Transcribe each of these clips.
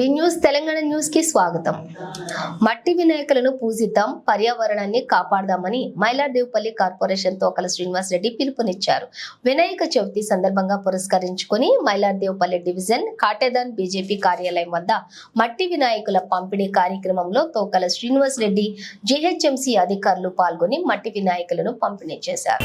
వి news Telangana న్యూస్కి స్వాగతం. మట్టి వినాయకులను పూజిద్దాం పర్యావరణాన్ని కాపాడదామని మైలార్దేవపల్లి కార్పొరేషన్ తోకల శ్రీనివాస్ రెడ్డి పిలుపునిచ్చారు. వినాయక చవితి సందర్భంగా పురస్కరించుకుని మైలార్దేవపల్లి డివిజన్ కాటేదాన్ బీజేపీ కార్యాలయం వద్ద మట్టి వినాయకుల పంపిణీ కార్యక్రమంలో తోకల శ్రీనివాస్ రెడ్డి జీహెచ్ఎంసీ అధికారులు పాల్గొని మట్టి వినాయకులను పంపిణీ చేశారు.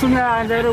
సారిస్తుంది ఆయన దగ్గర